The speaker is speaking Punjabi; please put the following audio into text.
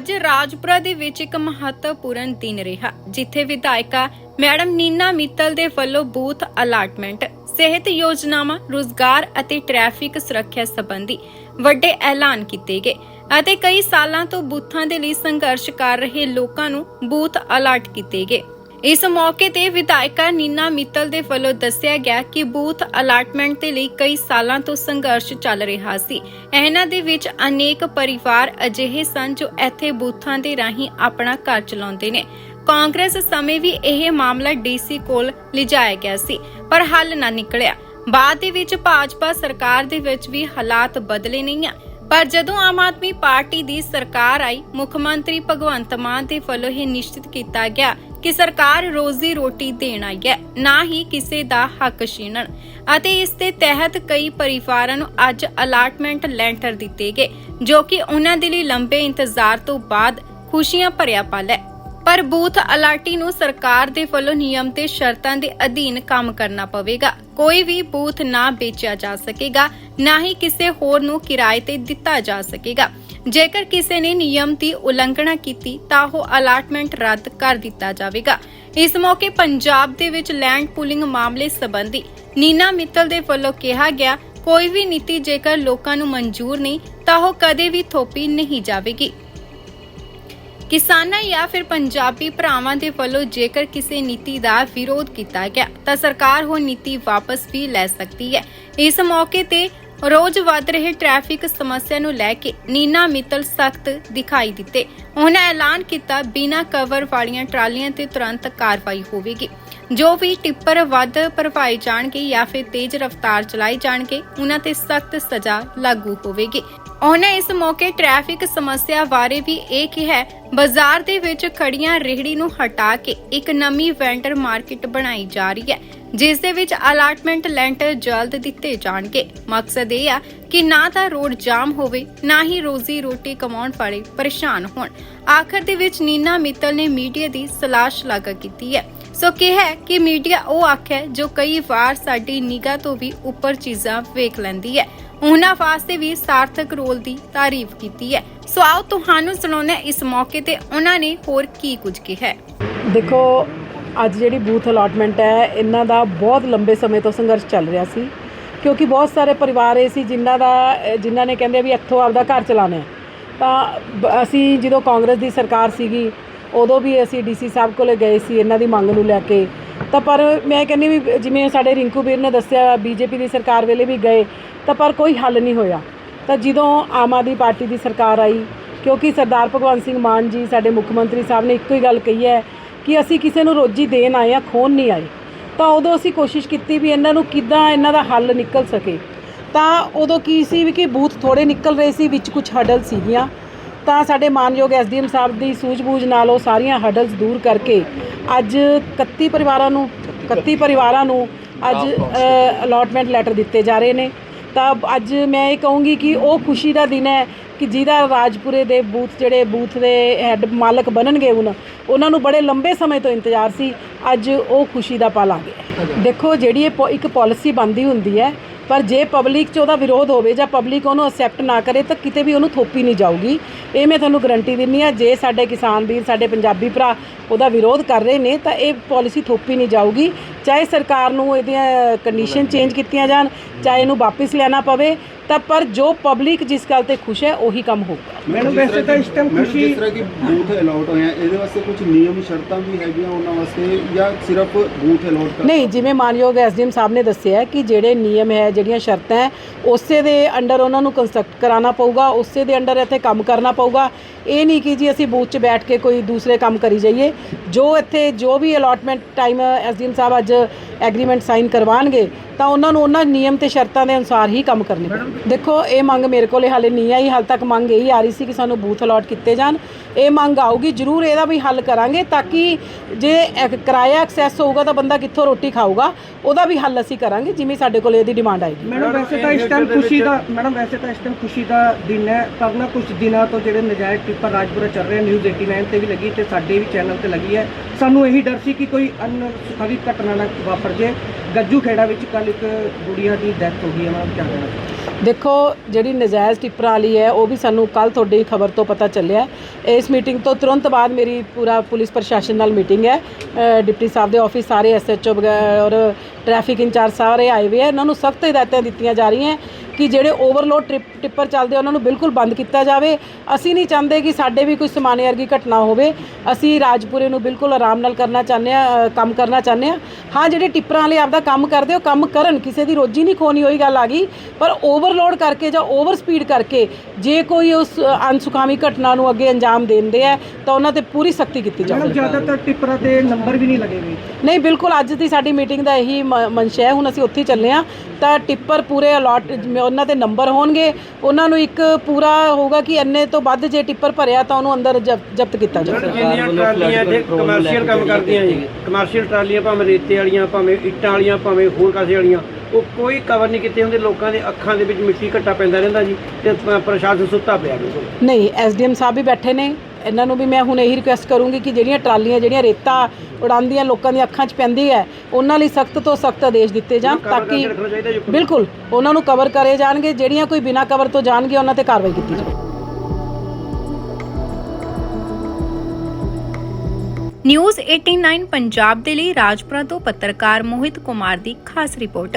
ਅੱਜ ਰਾਜਪੁਰਾ ਦੇ ਵਿੱਚ ਇੱਕ ਮਹੱਤਵਪੂਰਨ ਦਿਨ ਰਿਹਾ, ਜਿੱਥੇ ਵਿਧਾਇਕਾ ਮੈਡਮ ਨੀਨਾ ਮਿੱਤਲ ਦੇ ਵੱਲੋਂ ਬੂਥ ਅਲਾਟਮੈਂਟ, ਸਿਹਤ ਯੋਜਨਾਵਾਂ, ਰੋਜ਼ਗਾਰ ਅਤੇ ਟ੍ਰੈਫਿਕ ਸੁਰੱਖਿਆ ਸੰਬੰਧੀ ਵੱਡੇ ਐਲਾਨ ਕੀਤੇ ਗਏ ਅਤੇ ਕਈ ਸਾਲਾਂ ਤੋਂ ਬੂਥਾਂ ਦੇ ਲਈ ਸੰਘਰਸ਼ ਕਰ ਰਹੇ ਲੋਕਾਂ ਨੂੰ ਬੂਥ ਅਲਾਟ ਕੀਤੇ ਗਏ। ਇਸ ਮੌਕੇ ਤੇ ਵਿਧਾਇਕਾ ਨੀਨਾ ਮਿੱਤਲ ਦੇ ਵੱਲੋਂ ਦੱਸਿਆ ਗਿਆ ਕਿ ਬੂਥ ਅਲਾਟਮੈਂਟ ਦੇ ਲਈ ਕਈ ਸਾਲਾਂ ਤੋਂ ਸੰਘਰਸ਼ ਚੱਲ ਰਿਹਾ ਸੀ। ਇਹਨਾਂ ਦੇ ਵਿੱਚ ਅਨੇਕ ਪਰਿਵਾਰ ਅਜਿਹੇ ਸਨ ਜੋ ਇੱਥੇ ਬੂਥਾਂ ਦੇ ਰਾਹੀਂ ਆਪਣਾ ਘਰ ਚਲਾਉਂਦੇ ਨੇ। ਕਾਂਗਰਸ ਸਮੇਂ ਵੀ ਇਹ ਮਾਮਲਾ ਡੀਸੀ ਕੋਲ ਲਿਜਾਇਆ ਗਿਆ ਸੀ, ਪਰ ਹੱਲ ਨਾ ਨਿਕਲਿਆ। ਬਾਅਦ ਦੇ ਵਿੱਚ ਭਾਜਪਾ ਸਰਕਾਰ ਦੇ ਵਿੱਚ ਵੀ ਹਾਲਾਤ ਬਦਲੇ ਨਹੀਂ ਆ। ਪਰ ਜਦੋਂ ਆਮ ਆਦਮੀ ਪਾਰਟੀ ਦੀ ਸਰਕਾਰ ਆਈ, ਮੁੱਖ ਮੰਤਰੀ ਭਗਵੰਤ ਮਾਨ ਦੇ ਵੱਲੋਂ ਇਹ ਨਿਸ਼ਚਿਤ ਕੀਤਾ ਗਿਆ ਕਿ ਸਰਕਾਰ ਰੋਜ਼ੀ ਰੋਟੀ ਦੇਣ ਆਈ ਹੈ, ਨਾ ਹੀ ਕਿਸੇ ਦਾ ਹੱਕ ਛੀਨਣ ਅਤੇ ਇਸ ਦੇ ਤਹਿਤ ਕਈ ਪਰਿਵਾਰਾਂ ਨੂੰ ਅੱਜ ਅਲਾਟਮੈਂਟ ਲੈਂਟਰ ਦਿੱਤੇ ਗਏ, ਜੋ ਕਿ ਉਹਨਾਂ ਦੇ ਲਈ ਲੰਬੇ ਇੰਤਜ਼ਾਰ ਤੋਂ ਬਾਅਦ ਖੁਸ਼ੀਆਂ ਭਰਿਆ ਪਲ ਹੈ। ਪਰ ਬੂਥ ਅਲਾਟੀ ਨੂੰ ਸਰਕਾਰ ਦੇ ਵੱਲੋਂ ਨਿਯਮ ਤੇ ਸ਼ਰਤਾਂ ਦੇ ਅਧੀਨ ਕੰਮ ਕਰਨਾ ਪਵੇਗਾ। ਕੋਈ ਵੀ ਬੂਥ ਨਾ ਵੇਚਿਆ ਜਾ ਸਕੇਗਾ, ਨਾ ਹੀ ਕਿਸੇ ਹੋਰ ਨੂੰ ਕਿਰਾਏ ਤੇ ਦਿੱਤਾ ਜਾ ਸਕੇਗਾ। ਜੇਕਰ ਕਿਸੇ ਨੇ ਨਿਯਮ ਦੀ ਉਲੰਘਣਾ ਕੀਤੀ, ਤਾਂ ਉਹ ਅਲਾਟਮੈਂਟ ਰੱਦ ਕਰ ਦਿੱਤਾ ਜਾਵੇਗਾ। ਇਸ ਮੌਕੇ ਪੰਜਾਬ ਦੇ ਵਿੱਚ ਲੈਂਡ ਪੂਲਿੰਗ ਮਾਮਲੇ ਸੰਬੰਧੀ ਨੀਨਾ ਮਿੱਤਲ ਦੇ ਵੱਲੋਂ ਕਿਹਾ ਗਿਆ, ਕੋਈ ਵੀ ਨੀਤੀ ਜੇਕਰ ਲੋਕਾਂ ਨੂੰ ਮਨਜ਼ੂਰ ਨਹੀਂ, ਤਾਂ ਉਹ ਕਦੇ ਵੀ ਥੋਪੀ ਨਹੀਂ ਜਾਵੇਗੀ। ਕਿਸਾਨਾਂ ਜਾਂ ਫਿਰ ਪੰਜਾਬੀ ਭਰਾਵਾਂ ਦੇ ਵੱਲੋਂ ਜੇਕਰ ਕਿਸੇ ਨੀਤੀ ਦਾ ਵਿਰੋਧ ਕੀਤਾ ਗਿਆ, ਤਾਂ ਸਰਕਾਰ ਉਹ ਨੀਤੀ ਵਾਪਸ ਵੀ ਲੈ ਸਕਦੀ ਹੈ। ਇਸ ਮੌਕੇ ਤੇ ਰੋਜ਼ ਵੱਧ ਰਹੇ ਟ੍ਰੈਫਿਕ ਸਮੱਸਿਆ ਨੂੰ ਲੈ ਕੇ ਨੀਨਾ ਮਿੱਤਲ ਸਖਤ ਦਿਖਾਈ ਦਿੱਤੇ। ਉਹਨਾਂ ਐਲਾਨ ਕੀਤਾ, ਬਿਨਾਂ ਕਵਰ ਵਾਲੀਆਂ ਟਰਾਲੀਆਂ ਤੇ ਤੁਰੰਤ ਕਾਰਵਾਈ ਹੋਵੇਗੀ। ਜੋ ਵੀ ਟਿੱਪਰ ਵੱਧ ਭਰਵਾਏ ਜਾਣਗੇ ਜਾਂ ਫਿਰ ਤੇਜ਼ ਰਫ਼ਤਾਰ ਚਲਾਈ ਜਾਣਗੇ, ਉਹਨਾਂ ਤੇ ਸਖਤ ਸਜ਼ਾ ਲਾਗੂ ਹੋਵੇਗੀ। ਉਹਨਾਂ ਇਸ ਮੌਕੇ ਟ੍ਰੈਫਿਕ ਸਮੱਸਿਆ ਬਾਰੇ ਵੀ ਇਹ ਕਿਹਾ, ਬਾਜ਼ਾਰ ਦੇ ਵਿੱਚ ਖੜੀਆਂ ਰੇਹੜੀ ਨੂੰ ਹਟਾ ਕੇ ਇੱਕ ਨਵੀਂ ਵੈਂਡਰ ਮਾਰਕੀਟ ਬਣਾਈ ਜਾ ਰਹੀ ਹੈ, ਜਿਸ ਦੇ ਵਿੱਚ ਅਲਾਟਮੈਂਟ ਲੈਂਟਰ ਜਲਦ ਦਿੱਤੇ ਜਾਣਗੇ। ਮਕਸਦ ਇਹ ਆ ਕਿ ਨਾ ਤਾਂ ਰੋਡ ਜਾਮ ਹੋਵੇ, ਨਾ ਹੀ ਰੋਜ਼ੀ ਰੋਟੀ ਕਮਾਉਣ ਵਾਲੇ ਪਰੇਸ਼ਾਨ ਹੋਣ। ਆਖਰ ਦੇ ਵਿੱਚ ਨੀਨਾ ਮਿੱਤਲ ਨੇ ਮੀਡੀਆ ਦੀ ਸਲਾਹ ਸ਼ਲਾਘਾ ਕੀਤੀ ਹੈ। ਸੋ ਕਿਹਾ ਕਿ ਮੀਡੀਆ ਉਹ ਅੱਖ ਹੈ ਜੋ ਕਈ ਵਾਰ ਸਾਡੀ ਨਿਗਾਹ ਤੋਂ ਵੀ ਉੱਪਰ ਚੀਜ਼ਾਂ ਵੇਖ ਲੈਂਦੀ ਹੈ। ਉਹਨਾਂ ਵਾਸਤੇ ਵੀ ਸਾਰਥਕ ਰੋਲ ਦੀ ਤਾਰੀਫ ਕੀਤੀ ਹੈ। ਸੋ ਆਓ ਤੁਹਾਨੂੰ ਸੁਣਾਉਂਦੇ ਹਾਂ ਇਸ ਮੌਕੇ ਤੇ ਉਹਨਾਂ ਨੇ ਹੋਰ ਕੀ ਕੁਝ ਕਿਹਾ ਦੇਖੋ, ਅੱਜ ਜਿਹੜੀ ਬੂਥ ਅਲਾਟਮੈਂਟ ਹੈ, ਇਹਨਾਂ ਦਾ ਬਹੁਤ ਲੰਬੇ ਸਮੇਂ ਤੋਂ ਸੰਘਰਸ਼ ਚੱਲ ਰਿਹਾ ਸੀ। ਕਿਉਂਕਿ ਬਹੁਤ ਸਾਰੇ ਪਰਿਵਾਰ ਇਹ ਸੀ ਜਿਨ੍ਹਾਂ ਦਾ, ਜਿਨ੍ਹਾਂ ਨੇ ਕਹਿੰਦੇ ਵੀ ਇੱਥੋਂ ਆਪਦਾ ਘਰ ਚਲਾਉਣਾ ਤਾਂ ਬ- ਅਸੀਂ ਜਦੋਂ ਕਾਂਗਰਸ ਦੀ ਸਰਕਾਰ ਸੀਗੀ, ਉਦੋਂ ਵੀ ਅਸੀਂ ਡੀਸੀ ਸਾਹਿਬ ਕੋਲੇ ਗਏ ਸੀ, ਇਹਨਾਂ ਦੀ ਮੰਗ ਨੂੰ ਲੈ ਕੇ। ਤਾਂ ਪਰ ਮੈਂ ਕਹਿੰਦੀ ਵੀ ਜਿਵੇਂ ਸਾਡੇ ਰਿੰਕੂ ਵੀਰ ਨੇ ਦੱਸਿਆ, ਬੀਜੇਪੀ ਦੀ ਸਰਕਾਰ ਵੇਲੇ ਵੀ ਗਏ, ਤਾਂ ਪਰ ਕੋਈ ਹੱਲ ਨਹੀਂ ਹੋਇਆ। ਤਾਂ ਜਦੋਂ ਆਮ ਆਦਮੀ ਪਾਰਟੀ ਦੀ ਸਰਕਾਰ ਆਈ, ਕਿਉਂਕਿ ਸਰਦਾਰ ਭਗਵੰਤ ਸਿੰਘ ਮਾਨ ਜੀ ਸਾਡੇ ਮੁੱਖ ਮੰਤਰੀ ਸਾਹਿਬ ਨੇ ਇੱਕੋ ਹੀ ਗੱਲ ਕਹੀ ਹੈ ਕਿ ਅਸੀਂ ਕਿਸੇ ਨੂੰ ਰੋਜੀ ਦੇਣ ਆਏ ਆ ਖੋਣ ਨਹੀਂ ਆਏ। ਤਾਂ ਉਦੋਂ ਅਸੀਂ ਕੋਸ਼ਿਸ਼ ਕੀਤੀ ਵੀ ਇਹਨਾਂ ਨੂੰ ਕਿੱਦਾਂ ਇਹਨਾਂ ਦਾ ਹੱਲ ਨਿਕਲ ਸਕੇ। ਤਾਂ ਉਦੋਂ ਕੀ ਸੀ ਵੀ ਕਿ ਬੂਥ ਥੋੜੇ ਨਿਕਲ ਰਹੇ ਸੀ, ਵਿੱਚ ਕੁਝ ਹਡਲ ਸੀਗੀਆਂ। ਤਾਂ ਸਾਡੇ ਮਾਨਯੋਗ ਐਸਡੀਐਮ ਸਾਹਿਬ ਦੀ ਸੂਝ-ਬੂਝ ਨਾਲ ਉਹ ਸਾਰੀਆਂ ਹਡਲਸ ਦੂਰ ਕਰਕੇ ਅੱਜ 31 ਪਰਿਵਾਰਾਂ ਨੂੰ 31 ਪਰਿਵਾਰਾਂ ਨੂੰ ਅੱਜ ਅਲਾਟਮੈਂਟ ਲੈਟਰ ਦਿੱਤੇ ਜਾ ਰਹੇ ਨੇ। ਤਾਂ ਅੱਜ ਮੈਂ ਇਹ ਕਹੂੰਗੀ ਕਿ ਉਹ ਖੁਸ਼ੀ ਦਾ ਦਿਨ ਹੈ ਕਿ ਜਿਹਦਾ ਰਾਜਪੁਰੇ ਦੇ ਬੂਥ ਜਿਹੜੇ ਬੂਥ ਦੇ ਹੈੱਡ ਮਾਲਕ ਬਣਨਗੇ ਹੁਣ ਉਹਨਾਂ ਨੂੰ ਬੜੇ ਲੰਬੇ ਸਮੇਂ ਤੋਂ ਇੰਤਜ਼ਾਰ ਸੀ। ਅੱਜ ਉਹ ਖੁਸ਼ੀ ਦਾ ਪਲ ਆ ਗਿਆ ਦੇਖੋ ਜਿਹੜੀ ਇਹ ਇੱਕ ਪਾਲਿਸੀ ਬੰਦੀ ਹੁੰਦੀ ਹੈ ਪਰ ਜੇ ਪਬਲਿਕ 'ਚ ਉਹਦਾ ਵਿਰੋਧ ਹੋਵੇ ਜਾਂ ਪਬਲਿਕ ਉਹਨੂੰ ਅਸੈਪਟ ਨਾ ਕਰੇ ਤਾਂ ਕਿਤੇ ਵੀ ਉਹਨੂੰ ਥੋਪੀ ਨਹੀਂ ਜਾਊਗੀ। ਇਹ ਮੈਂ ਤੁਹਾਨੂੰ ਗਰੰਟੀ ਦਿੰਨੀ ਆ ਜੇ ਸਾਡੇ ਕਿਸਾਨ ਵੀਰ, ਸਾਡੇ ਪੰਜਾਬੀ ਭਰਾ ਉਹਦਾ ਵਿਰੋਧ ਕਰ ਰਹੇ ਨੇ ਤਾਂ ਇਹ ਪਾਲਿਸੀ ਥੋਪੀ ਨਹੀਂ ਜਾਊਗੀ। ਚਾਹੇ ਸਰਕਾਰ ਨੂੰ ਇਹਦੀਆਂ ਕੰਡੀਸ਼ਨ ਚੇਂਜ ਕੀਤੀਆਂ ਜਾਣ ਚਾਹੇ ਇਹਨੂੰ ਵਾਪਸ ਲੈਣਾ ਪਵੇ ਤਾਂ ਪਰ ਜੋ ਪਬਲਿਕ ਜਿਸ ਗੱਲ ਤੇ ਖੁਸ਼ ਹੈ ਉਹੀ ਕੰਮ ਹੋਊਗਾ। ਮੈਨੂੰ ਵੈਸੇ ਤਾਂ ਇਸ ਟਾਈਮ ਖੁਸ਼ੀ ਜਿਸ ਤਰ੍ਹਾਂ ਕਿ ਬੂਥ ਅਲਾਟ ਹੋਏ ਆ ਇਹਦੇ ਵਾਸਤੇ ਕੁਝ ਨਿਯਮ ਸ਼ਰਤਾਂ ਵੀ ਹੈਗੀਆਂ ਉਹਨਾਂ ਵਾਸਤੇ ਜਾਂ ਸਿਰਫ ਬੂਥ ਅਲਾਟ ਕਰ ਨਹੀਂ ਜਿਵੇਂ ਮਾਨਯੋਗ ਐਸਡੀਐਮ ਸਾਹਿਬ ਨੇ ਦੱਸਿਆ ਹੈ ਕਿ ਜਿਹੜੇ ਨਿਯਮ ਹੈ ਜਿਹੜੀਆਂ ਸ਼ਰਤਾਂ ਹੈ ਉਸੇ ਦੇ ਅੰਡਰ ਉਹਨਾਂ ਨੂੰ ਕੰਸਟਰਕਟ ਕਰਾਉਣਾ ਪਊਗਾ ਉਸੇ ਦੇ ਅੰਡਰ ਇੱਥੇ ਕੰਮ ਕਰਨਾ ਪਊਗਾ। ਇਹ ਨਹੀਂ ਕਿ ਜੀ ਅਸੀਂ ਬੂਥ 'ਚ ਬੈਠ ਕੇ ਕੋਈ ਦੂਸਰੇ ਕੰਮ ਕਰੀ ਜਾਈਏ। ਜੋ ਇੱਥੇ ਜੋ ਵੀ ਅਲਾਟਮੈਂਟ ਟਾਈਮ ਐਸਡੀਐਮ ਸਾਹਿਬ ਅੱਜ ਐਗਰੀਮੈਂਟ ਸਾਈਨ ਕਰਵਾਉਣਗੇ, ਤਾਂ ਉਹਨਾਂ ਨੂੰ ਉਹਨਾਂ ਨਿਯਮ ਤੇ ਸ਼ਰਤਾਂ ਦੇ ਅਨੁਸਾਰ ਹੀ ਕੰਮ ਕਰਨੇ ਪੈਣਗੇ। ਦੇਖੋ, ਇਹ ਮੰਗ ਮੇਰੇ ਕੋਲੇ ਹਾਲੇ ਨਹੀਂ ਆਈ, ਹਾਲ ਤੱਕ ਮੰਗ ਇਹੀ ਆ ਰਹੀ ਸੀ ਕਿ ਸਾਨੂੰ ਬੂਥ ਅਲਾਟ ਕੀਤੇ ਜਾਣ। ਇਹ ਮੰਗ ਆਊਗੀ ਜ਼ਰੂਰ ਇਹਦਾ ਵੀ ਹੱਲ ਕਰਾਂਗੇ ਤਾਂ ਕਿ ਜੇ ਐਕ- ਕਿਰਾਇਆ ਐਕਸੈਸ ਹੋਊਗਾ ਤਾਂ ਬੰਦਾ ਕਿੱਥੋਂ ਰੋਟੀ ਖਾਊਗਾ ਉਹਦਾ ਵੀ ਹੱਲ ਅਸੀਂ ਕਰਾਂਗੇ ਜਿਵੇਂ ਸਾਡੇ ਕੋਲੇ ਇਹਦੀ ਡਿਮਾਂਡ ਆਏਗੀ। ਮੈਡਮ ਵੈਸੇ ਤਾਂ ਇਸ ਟਾਈਮ ਖੁਸ਼ੀ ਦਾ ਮੈਡਮ ਵੈਸੇ ਤਾਂ ਇਸ ਟਾਈਮ ਖੁਸ਼ੀ ਦਾ ਦਿਨ ਹੈ ਪਰ ਨਾ ਕੁਝ ਦਿਨਾਂ ਤੋਂ ਜਿਹੜੇ ਨਜਾਇਜ਼ ਟਿੱਪਰ ਰਾਜਪੁਰਾ ਚੱਲ ਰਹੇ ਨਿਊਜ਼ 89 ਤੇ ਵੀ ਲੱਗੀ ਤੇ ਸਾਡੇ ਵੀ ਚੈਨਲ ਤੇ ਲੱਗੀ ਹੈ। ਸਾਨੂੰ ਇਹੀ ਡਰ ਸੀ ਕਿ ਕੋਈ ਅਨਸੁਖਾਵੀ ਘਟਨਾ ਨਾ ਵਾਪਰ ਜੇ। ਗੱਜੂ ਖੇੜਾ ਵਿੱਚ ਕੱਲ ਇੱਕ ਗੁੜੀਆ ਦੀ ਡੈਥ ਹੋ ਗਈ ਹੈ ਮੈਂ ਕੀ ਕਹਿਣਾ ਦੇਖੋ ਜਿਹੜੀ ਨਜਾਇਜ਼ ਟਿੱਪਰਾਂ ਵਾਲੀ ਹੈ ਉਹ ਵੀ ਸਾਨੂੰ ਕੱਲ ਤੁਹਾਡੀ ਖਬਰ ਤੋਂ ਪਤਾ ਚੱਲਿਆ। ਇਸ ਮੀਟਿੰਗ ਤੋਂ ਤੁਰੰਤ ਬਾਅਦ ਮੇਰੀ ਪੂਰਾ ਪੁਲਿਸ ਪ੍ਰਸ਼ਾਸਨ ਨਾਲ ਮੀਟਿੰਗ ਹੈ। ਅ, ਡਿਪਟੀ ਸਾਹਿਬ ਦੇ ਆਫਿਸ ਸਾਰੇ ਐਸਐਚਓ ਔਰ ਟ੍ਰੈਫਿਕ ਇੰਚਾਰਜ ਸਾਰੇ ਆਏ ਹੋਏ ਹੈ। ਇਹਨਾਂ ਨੂੰ ਸਖਤ ਹਦਾਇਤਾਂ ਦਿੱਤੀਆਂ ਜਾ ਰਹੀਆਂ ਕਿ ਜਿਹੜੇ ਓਵਰਲੋਡ ਟ੍ਰਿਪ ਟਿੱਪਰ ਚੱਲਦੇ ਉਹਨਾਂ ਨੂੰ ਬਿਲਕੁਲ ਬੰਦ ਕੀਤਾ ਜਾਵੇ। ਅਸੀਂ ਨਹੀਂ ਚਾਹੁੰਦੇ ਕਿ ਸਾਡੇ ਵੀ ਕੋਈ ਸਮਾਨੇ ਵਰਗੀ ਘਟਨਾ ਹੋਵੇ। ਅਸੀਂ ਰਾਜਪੁਰੇ ਨੂੰ ਬਿਲਕੁਲ ਆਰਾਮ ਨਾਲ ਕਰਨਾ ਚਾਹੁੰਦੇ ਆ ਕੰਮ ਕਰਨਾ ਚਾਹੁੰਦੇ ਆ। ਹਾਂ ਜਿਹੜੇ ਟਿੱਪਰਾਂ ਵਾਲੇ ਆਪਦਾ ਕੰਮ ਕਰਦੇ ਉਹ ਕੰਮ ਕਰਨ ਕਿਸੇ ਦੀ ਰੋਜੀ ਨਹੀਂ ਖੋਣੀ ਹੋਈ ਗੱਲ ਆ ਗਈ। ਪਰ ਓਵਰਲੋਡ ਕਰਕੇ ਜਾਂ ਓਵਰ ਸਪੀਡ ਕਰਕੇ ਜੇ ਕੋਈ ਉਸ ਅਨਸੁਖਾਵੀ ਘਟਨਾ ਨੂੰ ਅੱਗੇ ਅੰਜਾਮ ਦਿੰਦੇ ਆ ਤਾਂ ਉਹਨਾਂ ਤੇ ਪੂਰੀ ਸਖਤੀ ਕੀਤੀ ਜਾਵੇ ਜ਼ਿਆਦਾਤਰ ਟਿੱਪਰਾਂ ਤੇ ਨੰਬਰ ਵੀ ਨਹੀਂ ਲੱਗੇ ਹੋਏ। ਨਹੀਂ ਬਿਲਕੁਲ ਅੱਜ ਦੀ ਸਾਡੀ ਮੀਟਿੰਗ ਦਾ ਇਹੀ ਮਨਸ਼ਾ ਹੈ ਹੁਣ ਅਸੀਂ ਉੱਥੇ ਚੱਲੇ ਆ ਤਾਂ ਟਿੱਪਰ ਪੂਰੇ ਅਲਾਟ ਉਹਨਾਂ ਤੇ ਨੰਬਰ ਹੋਣਗੇ ਉਹਨਾਂ ਨੂੰ ਇੱਕ ਪੂਰਾ ਹੋਊਗਾ ਕਿ ਇੰਨੇ ਤੋਂ ਵੱਧ ਜੇ ਟਿੱਪਰ ਭਰਿਆ ਤਾਂ ਉਹਨੂੰ ਅੰਦਰ ਜ਼ਬ- ਜ਼ਬਤ ਕੀਤਾ ਜਾਵੇ ਜਿੰਨੀਆਂ ਟਰਾਲੀਆਂ ਕਮਰਸ਼ੀਅਲ ਕੰਮ ਕਰਦੀਆਂ ਜੀ ਕਮਰਸ਼ੀਅਲ ਟਰਾਲੀਆਂ ਭਾਵੇਂ ਰੇਤੇ ਵਾਲੀਆਂ ਭਾਵੇਂ ਇੱਟਾਂ ਵਾਲੀਆਂ ਭਾਵੇਂ ਹੋਰ ਕਾਸੇ ਵਾਲੀਆਂ ਉਹ ਕੋਈ ਕਵਰ ਨਹੀਂ ਕੀਤੇ ਹੁੰਦੇ ਲੋਕਾਂ ਦੇ ਅੱਖਾਂ ਦੇ ਵਿੱਚ ਮਿੱਟੀ ਘੱਟਾ ਪੈਂਦਾ ਰਹਿੰਦਾ ਜੀ ਤੇ ਪ- ਪ੍ਰਸ਼ਾਸਨ ਸੁੱਤਾ ਪਿਆ ਬਿਲਕੁਲ। ਨਹੀਂ ਐਸਡੀਐਮ ਸਾਹਿਬ ਵੀ ਬੈਠੇ ਨੇ ਇਹਨਾਂ ਨੂੰ ਵੀ ਮੈਂ ਹੁਣ ਇਹੀ ਰਿਕੁਐਸਟ ਕਰੂੰਗੀ ਕਿ ਜਿਹੜੀਆਂ ਟਰਾਲੀਆਂ ਜਿਹੜੀਆਂ ਰੇਤਾ ਉਡਾਉਂਦੀਆਂ ਲੋਕਾਂ ਦੀਆਂ ਅੱਖਾਂ 'ਚ ਪੈਂਦੀ ਹੈ ਉਹਨਾਂ ਲਈ ਸਖਤ ਤੋਂ ਸਖਤ ਆਦੇਸ਼ ਦਿੱਤੇ ਜਾਣ ਤਾਂ ਕਿ। ਬਿਲਕੁਲ ਉਹਨਾਂ ਨੂੰ ਕਵਰ ਕਰੇ ਜਾਣਗੇ ਜਿਹੜੀਆਂ ਕੋਈ ਬਿਨਾਂ ਕਵਰ ਤੋਂ ਜਾਣਗੇ ਉਹਨਾਂ ਤੇ ਕਾਰਵਾਈ ਕੀਤੀ ਜਾਵੇ ਨਿਊਜ਼ 89 ਪੰਜਾਬ ਦੇ ਲਈ ਰਾਜਪੁਰਾ ਤੋਂ ਪੱਤਰਕਾਰ ਮੋਹਿਤ ਕੁਮਾਰ ਦੀ ਖਾਸ ਰਿਪੋਰਟ